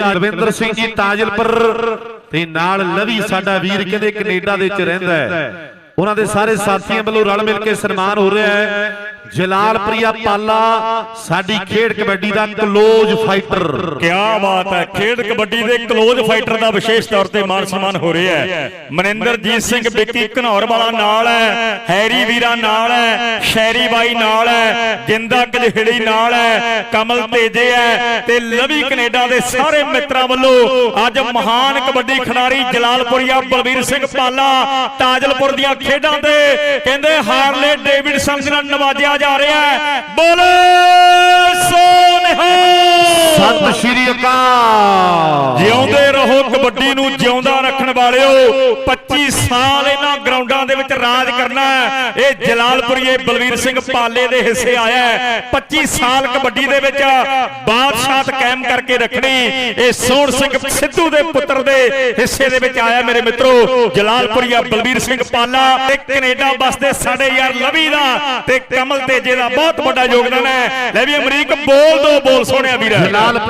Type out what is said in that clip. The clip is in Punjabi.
ਦਵਿੰਦਰ ਸਿੰਘ ਜੀ ਤਾਜਲਪੁਰ ਤੇ ਨਾਲ ਲਵੀ ਸਾਡਾ ਵੀਰ ਕਹਿੰਦੇ ਕੈਨੇਡਾ ਦੇ ਵਿੱਚ ਰਹਿੰਦਾ ਹੈ। ਉਹਨਾਂ ਦੇ ਸਾਰੇ ਸਾਥੀਆਂ ਵੱਲੋਂ ਰਲ ਮਿਲ ਕੇ ਸਨਮਾਨ ਹੋ ਰਿਹਾ ਹੈ। ਜਲਾਲਪ੍ਰਿਆ ਪਾਲਾ ਸਾਡੀ ਖੇਡ ਕਬੱਡੀ ਦਾ ਕਲੋਜ਼ ਫਾਈਟਰ। ਕਿਆ ਬਾਤ ਹੈ ਖੇਡ ਕਬੱਡੀ ਦੇ ਕਲੋਜ਼ ਫਾਈਟਰ ਦਾ ਵਿਸ਼ੇਸ਼ ਤੌਰ ਤੇ ਮਾਨ ਸਨਮਾਨ ਹੋ ਰਿਹਾ ਹੈ ਮਨਿੰਦਰਜੀਤ ਸਿੰਘ ਵਿੱਕੀ ਘਨੌਰ ਵਾਲਾ ਨਾਲ ਹੈ ਹੈਰੀ ਵੀਰਾ ਨਾਲ ਹੈ ਸ਼ੈਰੀ ਬਾਈ ਨਾਲ ਹੈ ਜਿੰਦਾ ਕਜਹੜੀ ਨਾਲ ਹੈ ਕਮਲ ਤੇਜੇ ਹੈ ਤੇ ਲਵੀ ਕੈਨੇਡਾ ਦੇ ਸਾਰੇ ਮਿੱਤਰਾਂ ਵੱਲੋਂ ਅੱਜ ਮਹਾਨ ਕਬੱਡੀ ਖਿਡਾਰੀ ਜਲਾਲਪੁਰੀਆ ਬਲਵੀਰ ਸਿੰਘ ਪਾਲਾ ਤਾਜਲਪੁਰ ਦੀਆਂ ਖੇਡਾਂ ਤੇ ਕਹਿੰਦੇ ਹਾਰਲੇ ਡੇਵਿਡਸਨ ਨਾਲ ਨਵਾਜਿਆ ਜਾ ਰਿਹਾ ਹੈ। ਬੋਲੇ ਸੋਨਿਹਾ ਸਤਿ ਸ਼੍ਰੀ ਅਕਾਲ। ਜਿਉਂਦੇ ਕਬੱਡੀ ਨੂੰ ਜਿਉਂਦਾ ਰੱਖਣ ਵਾਲਿਓ 25 ਸਾਲ ਇਹਨਾਂ ਗਰਾਊਂਡਾਂ ਦੇ ਵਿੱਚ ਰਾਜ ਕਰਨਾ ਇਹ ਜਲਾਲਪੁਰੀਏ ਬਲਵੀਰ ਸਿੰਘ ਪਾਲੇ ਦੇ ਹਿੱਸੇ ਆਇਆ 25 ਸਾਲ ਕਬੱਡੀ ਦੇ ਵਿੱਚ ਬਾਦਸ਼ਾਹਤ ਕਾਇਮ ਕਰਕੇ ਰੱਖਣੀ, ਇਹ ਸੋਹਣ ਸਿੰਘ ਸਿੱਧੂ ਦੇ ਪੁੱਤਰ ਦੇ ਹਿੱਸੇ ਦੇ ਵਿੱਚ ਆਇਆ ਮੇਰੇ ਮਿੱਤਰੋ। ਜਲਾਲਪੁਰੀਆ ਬਲਵੀਰ ਸਿੰਘ ਪਾਲਾ ਤੇ ਕੈਨੇਡਾ ਬਸਦੇ ਸਾਡੇ ਯਾਰ ਲਵੀ ਦਾ ਤੇ ਕਮਲ ਤੇਜੇ ਦਾ ਬਹੁਤ ਵੱਡਾ ਯੋਗਦਾਨ ਹੈ। ਲੈ ਵੀ ਅਮਰੀਕ, ਬੋਲ ਦੋ, ਬੋਲ ਸੋਹਣਿਆ ਵੀਰ। ਜਲਾਲਪੁਰ